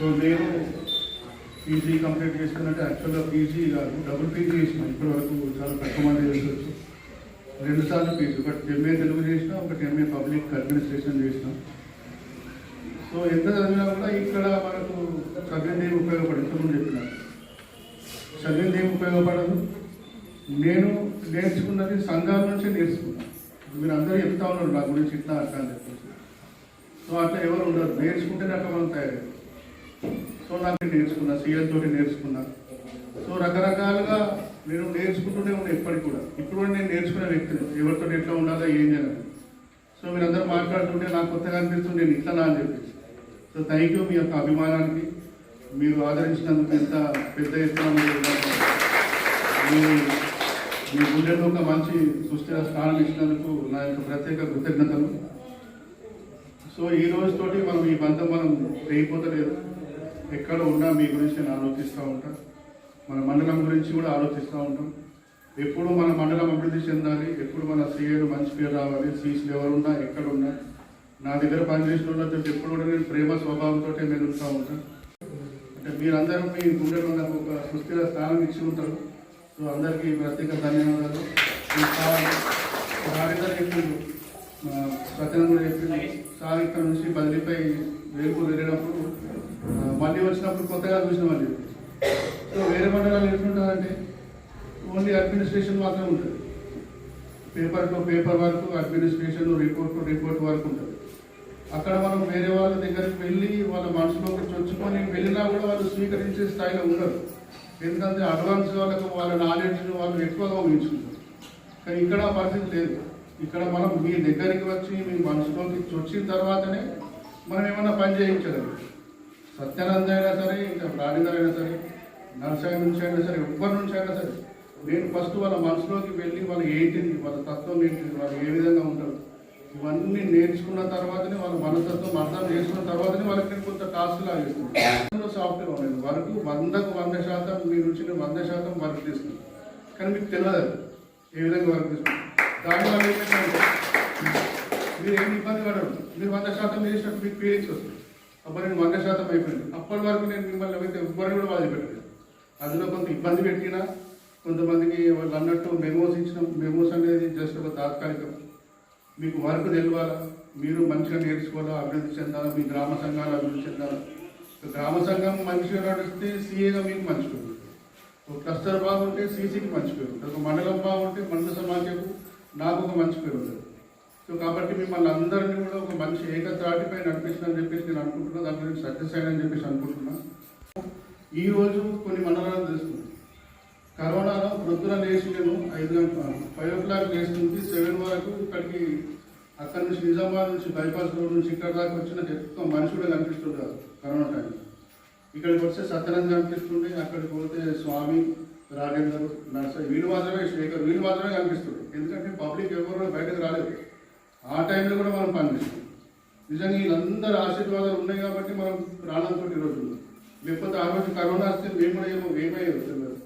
So నేను PG complete చేసుకున్నట్టు యాక్చువల్గా పీజీ కాదు డబుల్ పీజీ చేసినాం. ఇప్పటి వరకు చాలా తక్కువ మంది చేసుకోవచ్చు రెండు సార్లు పీజీ ఒకటి ఎంఏ తెలుగు చేసినాం ఒకటి ఎంఏ పబ్లిక్ అడ్మినిస్ట్రేషన్ చేసినాం. సో ఎంత చదివినా కూడా ఇక్కడ మనకు చదివింది ఏమి ఉపయోగపడదు ఇంతకుముందు చెప్పినారు చదివింది ఏమి ఉపయోగపడదు? నేను నేర్చుకున్నది సంఘాల నుంచి నేర్చుకున్నాను మీరు అందరూ చెప్తా ఉన్నారు నా గురించి ఇట్లా అట్లా అని చెప్పేసి. సో అట్లా ఎవరు ఉండరు. నేర్చుకుంటేనే అట్లా మనం తయారు సో నేర్చుకున్నా సీఎల్ తోటి నేర్చుకున్నా. సో రకరకాలుగా నేను నేర్చుకుంటూనే ఉన్నా ఇప్పటికి కూడా. ఇప్పుడు కూడా నేను నేర్చుకునే వ్యక్తిని. ఎవరితో ఎట్లా ఉండాలో ఏం చేయాలి సో మీరందరూ మాట్లాడుతుంటే నాకు కొత్తగా అనిపిస్తుంది నేను ఇట్లా అని చెప్పేసి. సో థ్యాంక్ యూ మీ యొక్క అభిమానానికి. మీరు ఆదరించినందుకు ఎంత పెద్ద ఎత్తున మీ మీ గుండెల్లో ఒక మంచి సుస్థిర స్థానం ఇచ్చినందుకు నా యొక్క ప్రత్యేక కృతజ్ఞతలు. సో ఈ రోజుతోటి మనం ఈ బంధం మనం తెగిపోతలేదు ఎక్కడ ఉన్నా మీ గురించి నేను ఆలోచిస్తూ ఉంటా. మన మండలం గురించి కూడా ఆలోచిస్తూ ఉంటాం. ఎప్పుడు మన మండలం అభివృద్ధి చెందాలి ఎప్పుడు మన సీఏలు మంచి పేరు రావాలి సీసీలు ఎవరున్నా ఎక్కడున్నా. నా దగ్గర పనిచేసిన వాళ్ళతో ఎప్పుడు కూడా నేను ప్రేమ స్వభావంతో మెలుగుతూ ఉంటాను అంటే మీరందరూ మీ గుండెలో నాకు ఒక సుస్థిర స్థానం ఇచ్చి ఉంటారు. సో అందరికీ ప్రత్యేక ధన్యవాదాలు. ఈ సార్ కూడా చెప్పింది సార్ ఇక్కడ నుంచి బదిలీపై వేపు వెళ్ళినప్పుడు మళ్ళీ వచ్చినప్పుడు కొత్తగా చూసిన మళ్ళీ సో వేరే మండలాలు ఎట్లుంటుందంటే ఓన్లీ అడ్మినిస్ట్రేషన్ మాత్రం ఉంటుంది. పేపర్కు పేపర్ వరకు అడ్మినిస్ట్రేషన్ రిపోర్ట్ రిపోర్ట్ వరకు ఉంటుంది. అక్కడ మనం వేరే వాళ్ళ దగ్గరికి వెళ్ళి వాళ్ళ మనసులోకి చొచ్చుకొని వెళ్ళినా కూడా వాళ్ళు స్వీకరించే స్థాయిలో ఉండరు. ఎందుకంటే అడ్వాన్స్ వాళ్ళకు వాళ్ళ నాలెడ్జ్ వాళ్ళు ఎక్కువగా ఊహించుకుంటారు. కానీ ఇక్కడ పరిస్థితి లేదు. ఇక్కడ మనం మీ దగ్గరికి వచ్చి మీ మనసులోకి చొచ్చిన తర్వాతనే మనం ఏమన్నా పని చేయించగలం. సత్యానంద అయినా సరే ఇంకా ప్రాణిధర్ అయినా సరే నర్సరీ నుంచి అయినా సరే ఎవ్వరి నుంచి అయినా సరే నేను ఫస్ట్ వాళ్ళ మనసులోకి వెళ్ళి వాళ్ళు ఏంటిది వాళ్ళ తత్వం ఏంటిది వాళ్ళు ఏ విధంగా ఉంటారు ఇవన్నీ నేర్చుకున్న తర్వాతనే వాళ్ళ మనస్తత్వం అర్థం చేసుకున్న తర్వాతనే వాళ్ళకి కొంత టాస్క్ లాగేస్తున్నాను సాఫ్ట్వేర్ ఉండేది వరకు వందకు వంద శాతం మీ నుంచి వంద శాతం వర్క్ తీసుకున్నాను కానీ మీకు తెలియదు ఏ విధంగా వర్క్ తీసుకున్నాను దానివల్ల మీరు ఏమి ఇబ్బంది పడరు. మీరు వంద శాతం చేసినట్టు మీకు ఫీలింగ్స్ వస్తుంది అప్పుడు నేను వంద శాతం అయిపోయింది. అప్పటి వరకు నేను మిమ్మల్ని అయితే ఎవ్వరిని కూడా బాధ పెట్టలేదు అందులో కొంత ఇబ్బంది పెట్టినా కొంతమందికి వాళ్ళు అన్నట్టు మెమోస్ ఇచ్చిన మెమోస్ అనేది జస్ట్ ఒక తాత్కాలికం. మీకు వర్క్ తెలియాలా మీరు మంచిగా నేర్చుకోవాలా? అభివృద్ధి చెందాలా? మీ గ్రామ సంఘాలు అభివృద్ధి చెందాలా? గ్రామ సంఘం మంచిగా నడిస్తే సీఏగా మీకు మంచి పేరు ఒక క్లస్టర్ బాగుంటే సీసీకి మంచి పేరు ఒక మండలం బాగుంటే మండల సమాజం నాకు ఒక మంచి పేరు ఉంటుంది సో కాబట్టి మిమ్మల్ని అందరినీ కూడా ఒక మంచి ఏకత్రాటిపై నడిపిస్తుందని చెప్పేసి నేను అనుకుంటున్నా దాని గురించి సక్సెస్ అయ్యానని చెప్పేసి అనుకుంటున్నా. ఈ రోజు కొన్ని మండలాలు తెలుస్తుంది కరోనాలో వృద్ధుల లేచి నేను ఐదు గంటల ఫైవ్ ఓ క్లాక్ లేస్తుంది సెవెన్ వరకు ఇక్కడికి అక్కడి నుంచి నిజామాబాద్ నుంచి బైపాస్ రోడ్ నుంచి ఇక్కడ దాకా వచ్చిన ఎక్కువ మనుషుడే కనిపిస్తుంటారు కరోనా టైంలో. ఇక్కడికి వస్తే సత్యనంద కనిపిస్తుండే అక్కడికి పోతే స్వామి రాజేందర్ నర్సరీ వీళ్ళు మాత్రమే శేఖర్ వీళ్ళు మాత్రమే కనిపిస్తారు ఎందుకంటే పబ్లిక్ ఎవరు బయటకు రాలేదు. ఆ టైంలో కూడా మనం పనిచేస్తాం నిజంగా వీళ్ళందరూ ఆశీర్వాదాలు ఉన్నాయి కాబట్టి మనం ప్రాణంతో ఈరోజు ఉన్నాం లేకపోతే ఆ రోజు కరోనా వస్తే మేము కూడా ఏమో ఏమయ్యేది వస్తున్నారు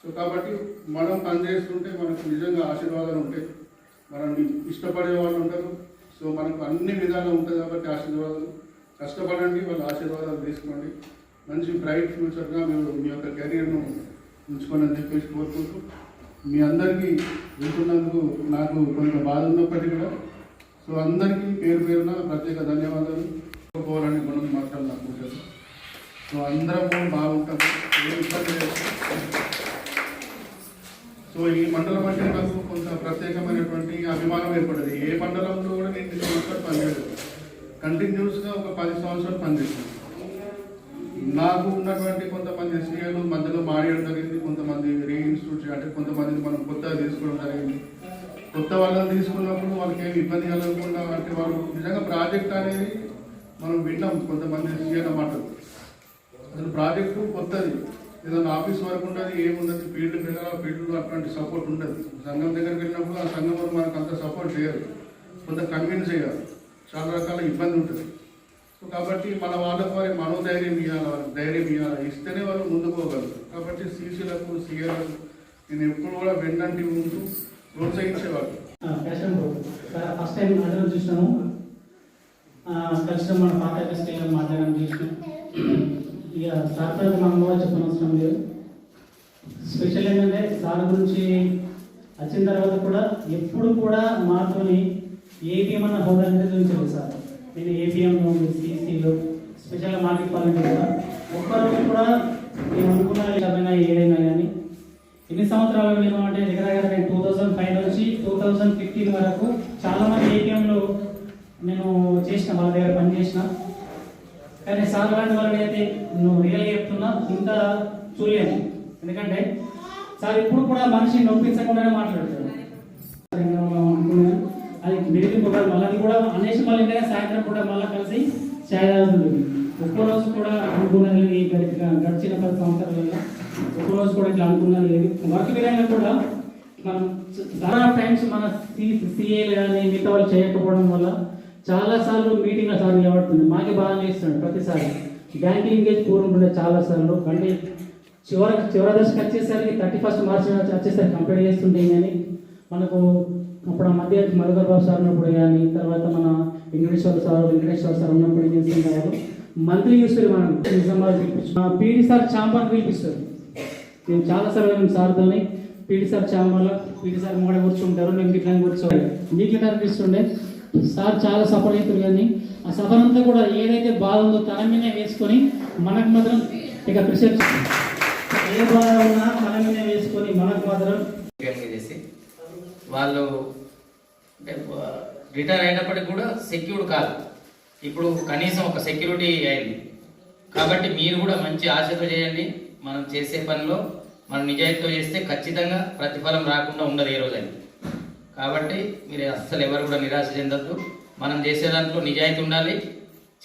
సో కాబట్టి మనం పనిచేస్తుంటే మనకు నిజంగా ఆశీర్వాదాలు ఉంటాయి మనల్ని ఇష్టపడే వాళ్ళు ఉంటారు. సో మనకు అన్ని విధాలు ఉంటాయి కాబట్టి ఆశీర్వాదాలు. కష్టపడండి వాళ్ళ ఆశీర్వాదాలు తీసుకోండి. మంచి బ్రైట్ ఫ్యూచర్గా మీరు మీ యొక్క కెరీర్ను ఉంచుకోండి అని చెప్పేసి కోరుకుంటూ మీ అందరికీ వింటున్నందుకు నాకు కొంత బాధ ఉన్నప్పటికీ కూడా సో అందరికీ పేరు పేరున ప్రత్యేక ధన్యవాదాలు. పోవాలని గుణం మాత్రం నాకు ఉంటుంది సో అందరం బాగుంటాం. సో ఈ మండలం అంటే నాకు కొంత ప్రత్యేకమైనటువంటి అభిమానం ఏర్పడింది. ఏ మండలంలో కూడా నేను ఇన్ని సంవత్సరాలు పనిచేయలేదు కంటిన్యూస్గా ఒక పది సంవత్సరాలు పనిచేసాను నాకు ఉన్నటువంటి కొంతమంది సీఎలు మధ్యలో మారేయడం జరిగింది. కొంతమంది రీఇన్స్టిట్యూట్ అంటే కొంతమందిని మనం కొత్తగా తీసుకోవడం జరిగింది. కొత్త వాళ్ళని తీసుకున్నప్పుడు వాళ్ళకి ఏమి ఇబ్బంది కలగకుండా అంటే వాళ్ళు నిజంగా ప్రాజెక్ట్ అనేది మనం విన్నాం కొంతమంది సీఎల మాటలు. అసలు ప్రాజెక్టు కొత్తది. ఏదైనా ఆఫీస్ వర్క్ ఉండదు ఏముండదు. ఫీల్డ్ మీద ఫీల్డ్లో అటువంటి సపోర్ట్ ఉండదు. సంఘం దగ్గరికి వెళ్ళినప్పుడు ఆ సంఘం వరకు మనకు అంత సపోర్ట్ చేయరు. కొంత కన్విన్స్ చేయాలి. చాలా రకాల ఇబ్బంది ఉంటుంది. సో కాబట్టి మన వాళ్ళకు వారి మనోధైర్యం ఇవ్వాలి వారికి ధైర్యం ఇవ్వాలి ఇస్తేనే వాళ్ళు ముందుకోగలరు కాబట్టి సీసీలకు సీఎలకు నేను ఎప్పుడు కూడా వెన్నంటి ముందు ప్రోత్సహించేవాడు. ఫస్ట్ టైం అందరం చూసినాము. కలిసిన మన పాత స్టేలో మాట్లాడడం చేసినాం. ఇక సార్ మనం కూడా చెప్పనవసరం లేదు. స్పెషల్ ఏంటంటే సార్ గురించి వచ్చిన తర్వాత కూడా ఎప్పుడు కూడా మాతోని ఏపీఎం అన్న హోదా అనేది చూపించలేదు సార్. నేను ఏపీఎంలో సిసిలో స్పెషల్గా మాకు చెప్పాలంటే కూడా ఒక్కరోజు కూడా నేను అనుకున్న ఏదైనా ఏదైనా కానీ. ఎన్ని సంవత్సరాలు మేము అంటే దగ్గర దగ్గర నేను టూ థౌజండ్ ఫైవ్ నుంచి టూ థౌజండ్ ఫిఫ్టీన్ వరకు చాలామంది ఏటీఎంలో నేను చేసిన వాళ్ళ దగ్గర పనిచేసిన కానీ సార్ లాంటి వాళ్ళని అయితే నువ్వు రియల్గా చెప్తున్నా ఇంత చూడలేను. ఎందుకంటే సార్ ఇప్పుడు కూడా మనిషిని నొప్పించకుండానే మాట్లాడతాడు. అది బెదిరింపు మళ్ళీ అది కూడా అనేసి మళ్ళీ ఇంకా సాయంత్రం కూడా మళ్ళీ కలిసి చాయ్ తాగుతుంది ఒక్క రోజు కూడా అనుకున్నది లేదు గడిచిన పది సంవత్సరాలలో. ఒక్క రోజు కూడా ఇట్లా అనుకున్నది లేదు. వర్క్ విధంగా కూడా మనం చాలా టైమ్స్ మన సిఏలు కానీ మిగతా వాళ్ళు చేయకపోవడం వల్ల చాలా సార్లు మీటింగ్ సార్ నిలబడుతుంది మాకే బాగా చేస్తున్నాడు ప్రతిసారి. బ్యాంకింగ్ ఎంగేజ్ కోరుకుంటుండే చాలా సార్లు. అంటే చివరి చివరి దశకు వచ్చేసరికి థర్టీ ఫస్ట్ మార్చ్ వచ్చేసరికి కంప్లీట్ చేస్తుంటే కానీ మనకు అప్పుడు ఆ మధ్య మధుకర్ బాబు సార్ ఉన్నప్పుడు కానీ తర్వాత మన వెంకటేశ్వర సార్ వెంకటేశ్వర సార్ ఉన్నప్పుడు ఏం చేస్తుంటారు మంత్లీ చూస్తారు మనం నిజామాబాద్ పిలిపించు పీడి సార్ చాంపాన్ పిలిపిస్తారు. నేను చాలా సార్లు మేము సార్తోని. పీడి సార్ చాంబాలో పీడి సార్ మూడ కూర్చుంటారు మేము ఇట్లా కూర్చోవాలి. మీకు ఇట్లా అనిపిస్తుండే? సార్ చాలా సఫర్ అవుతారు కానీ ఆ సఫర్ అంతా కూడా ఏదైతే బాధ ఉందో తన మీద వేసుకొని మనకు మాత్రం ఇక ప్రిసెప్ట్ ఏ బాధ ఉన్నా మన మీద వేసుకొని మనకు మాత్రం వాళ్ళు అంటే రిటైర్ అయినప్పటికి కూడా సెక్యూర్డ్ కాదు. ఇప్పుడు కనీసం ఒక సెక్యూరిటీ అయింది. కాబట్టి మీరు కూడా మంచి ఆశతో చేయండి. మనం చేసే పనిలో మనం నిజాయితీతో చేస్తే ఖచ్చితంగా ప్రతిఫలం రాకుండా ఉండదు ఏ రోజని. కాబట్టి మీరు అస్సలు ఎవరు కూడా నిరాశ చెందద్దు. మనం చేసే దాంట్లో నిజాయితీ ఉండాలి.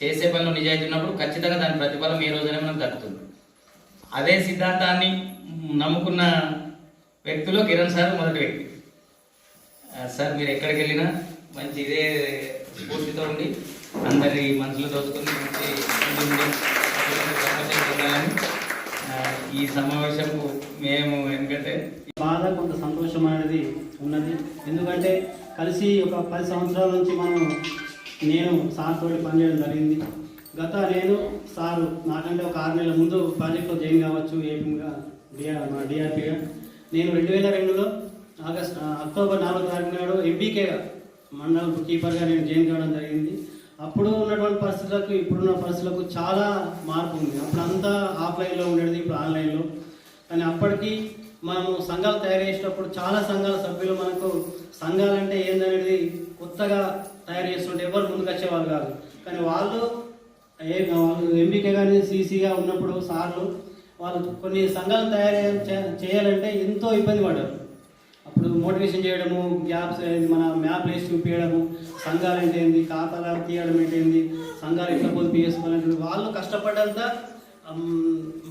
చేసే పనిలో నిజాయితీ ఉన్నప్పుడు ఖచ్చితంగా దాని ప్రతిఫలం ఏ రోజైనా మనకు దక్కుతుంది. అదే సిద్ధాంతాన్ని నమ్ముకున్న వ్యక్తిలో కిరణ్ సార్ మొదటి వ్యక్తి. సార్ మీరు ఎక్కడికి వెళ్ళినా మంచి ఇదే స్ఫూర్తితో ఉండి అందరి మనసులో దోచుకుని మంచి ఈ సమావేశం మేము ఎందుకంటే బాధ కొంత సంతోషం అనేది ఉన్నది. ఎందుకంటే కలిసి ఒక పది సంవత్సరాల నుంచి మనం నేను సార్ తోటి పనిచేయడం జరిగింది. గత నేను సారు నాకంటే ఒక ఆరు నెలల ముందు ప్రాజెక్ట్లో జాయిన్ కావచ్చు ఏపీగా డిఆర్ మా డిఆర్పీగా. నేను రెండు వేల రెండులో ఆగస్ట్ అక్టోబర్ నాలుగో తారీఖు నాడు ఎంబీకేగా మండల కీపర్గా నేను జాయిన్ కావడం జరిగింది. అప్పుడు ఉన్నటువంటి పరిస్థితులకు ఇప్పుడున్న పరిస్థితులకు చాలా మార్పు ఉంది. అప్పుడు అంతా ఆఫ్లైన్లో ఉండేది ఇప్పుడు ఆన్లైన్లో. కానీ అప్పటికి మనము సంఘాలు తయారు చేసేటప్పుడు చాలా సంఘాల సభ్యులు మనకు సంఘాలంటే ఏందనేది కొత్తగా తయారు చేస్తుంటే ఎవరు ముందుకు కాదు. కానీ వాళ్ళు ఏ వాళ్ళు ఎంబీకే కానీ సీసీగా ఉన్నప్పుడు సార్లు వాళ్ళు కొన్ని సంఘాలు తయారు చే- చేయాలంటే ఎంతో ఇబ్బంది పడ్డారు. ఇప్పుడు మోటివేషన్ చేయడము గ్యాప్స్ మన మ్యాప్ వేసి చూపించడము సంఘాలు అంటే ఏంది ఖాతాలు తీయడం అంటే ఏంది సంఘాలు ఎట్లా పొదుపు చేసుకోవాలంటే వాళ్ళు కష్టపడ్డంత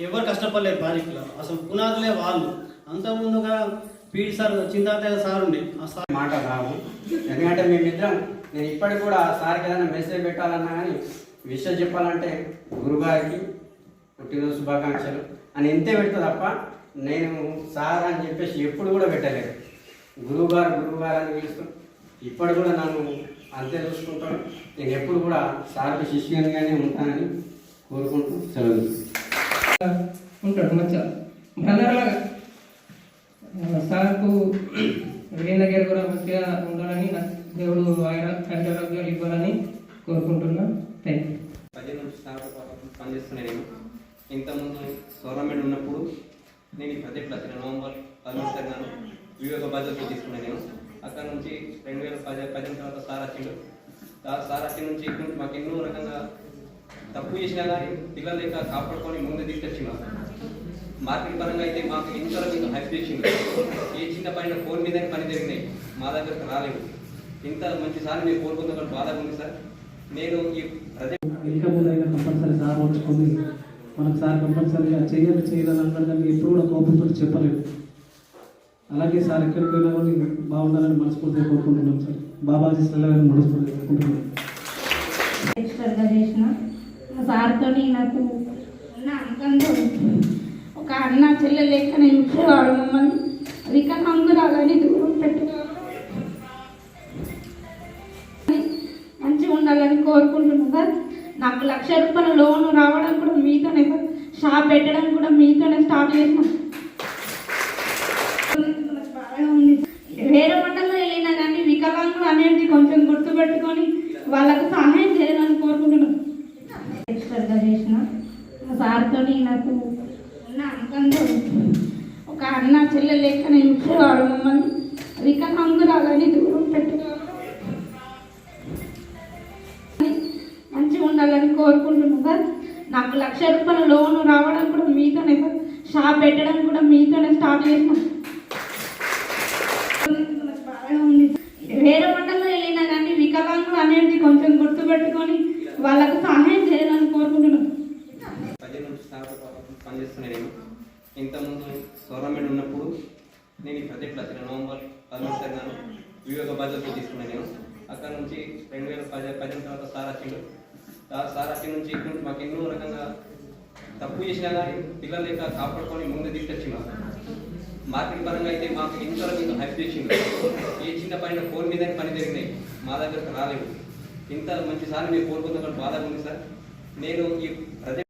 ఎవరు కష్టపడలేదు ప్రాజెక్టులో. అసలు పునాదులే వాళ్ళు. అంతకుముందుగా పీడి సార్ చింతాతయ్య సార్ ఉండే. ఆ సార్ మాట రావు ఎందుకంటే మేమిద్దరం నేను ఇప్పటికి కూడా ఆ సార్కి ఏదైనా మెసేజ్ పెట్టాలన్నా కానీ విషయం చెప్పాలంటే గురుగారికి పుట్టినరోజు శుభాకాంక్షలు. అని ఎంతే పెడతా తప్ప నేను సార్ అని చెప్పేసి ఎప్పుడు కూడా పెట్టలేదు. గురువుగారు గురువుగారు అని పిలుస్తాం ఇప్పటి కూడా నన్ను అంతే చూసుకుంటాను నేను ఎప్పుడు కూడా సార్కి శిష్యునిగానే ఉంటానని కోరుకుంటూ సెలవు. ఉంటాడు మంచిగా. బ్రదర్లాగా సార్కు వీళ్ళ దగ్గర కూడా మంచిగా ఉండాలని దేవుడు ఆయన కంటి ఆరోగ్యాలు ఇవ్వాలని కోరుకుంటున్నా. థ్యాంక్ యూ పది నుంచి పనిచేస్తున్నా నేను. ఇంతకుముందు గవర్నమెంట్ ఉన్నప్పుడు నేను ఈ ప్రాజెక్ట్లో వచ్చిన నవంబర్ పదమూడు తగ్గాను వివేక బాధ్యతలు తీసుకున్నాను నేను. అక్కడ నుంచి రెండు వేల పది పదిహేను తర్వాత సార్ వచ్చిండు. సార్ సార్ వచ్చిన నుంచి నుంచి మాకు ఎన్నో రకంగా తప్పు చేసినా కానీ పిల్లలు లేక కాపాడుకొని ముందు తీసుకొచ్చిండు మార్కెట్ పరంగా అయితే మాకు ఇంతవరకు ఇంకా హెల్ప్ చేసిండు. ఏ చిన్న పని ఫోన్ మీదనే పని జరిగినాయి. మా దగ్గరకు రాలేదు. ఇంత మంచి సార్ మీరు కోరుకుంటే బాధగా ఉంది సార్. నేను ఈ ప్రాజెక్ట్ వెల్కమ్ కంపల్సరీ సార్ వచ్చుకుంది మనకు సార్ కంపల్సరీగా చేయాలి చేయాలని అన్నాడు కానీ ఎప్పుడు కూడా కోపంతో చెప్పలేదు. అలాగే సార్ ఎక్కడికి వెళ్ళినా కూడా బాగుండాలని మనస్ఫూర్తిగా కోరుకుంటున్నాం సార్. బాబాజీ సెలవుని మనస్ఫూర్తిగా కోరుకుంటున్నాం సార్తో నాకు నా ఒక అన్న చెల్లె లేక నేను ఇచ్చేవాడు మమ్మల్ని వికలాంగురాలని దూరం పెట్టుకోవాలి. మంచిగా ఉండాలని కోరుకుంటున్నాను సార్. నాకు లక్ష రూపాయల లోన్ రావడం కూడా మీతోనే సార్. షాప్ పెట్టడం కూడా మీతోనే స్టార్ట్ చేసినాం మా నాకు ఉన్న అనుకంతో ఒక అన్న చెల్లె లేక నేను చూసేవాడు మమ్మల్ని. వికలాంగురాలని దూరం పెట్టుకోవాలి. మంచిగా ఉండాలని కోరుకుంటున్నాను సార్. నాకు లక్ష రూపాయల లోన్ రావడం కూడా మీతోనే సార్. షాప్ పెట్టడం కూడా మీతోనే స్టార్ట్ చేసినాం. వేరే మండలంలో వెళ్ళినా కానీ వికలాంగులు అనేది కొంచెం గుర్తుపెట్టుకొని వాళ్ళకు సహాయం చేయాలని కోరుకుంటున్నాం. పనిచేస్తున్నాను నేను. ఇంతకుముందు గవర్నమెంట్ ఉన్నప్పుడు నేను ఈ ప్రాజెక్ట్లో వచ్చిన నవంబర్ పదమూడు తారీఖున వివేక బాధ్యతలు తీసుకున్నాను నేను. అక్కడ నుంచి రెండు వేల పది పదిహేను తర్వాత సార్ వచ్చిండు. సార్ వచ్చి నుంచి మాకు ఎన్నో రకంగా తప్పు చేసినా కానీ పిల్లలు లేక కాపాడుకొని ముందు తీసుకొచ్చిండు మార్కెట్ పరంగా అయితే మాకు ఇంతవరకు ఇంకా హెల్ప్ చేసింది ఏ చిన్న పని ఫోన్ మీద పని జరిగినాయి. మా దగ్గరకు రాలేదు. ఇంత మంచి సార్ మీరు కోరుకుంటున్న బాధ ఉంది సార్. నేను ఈ ప్రజెక్ట్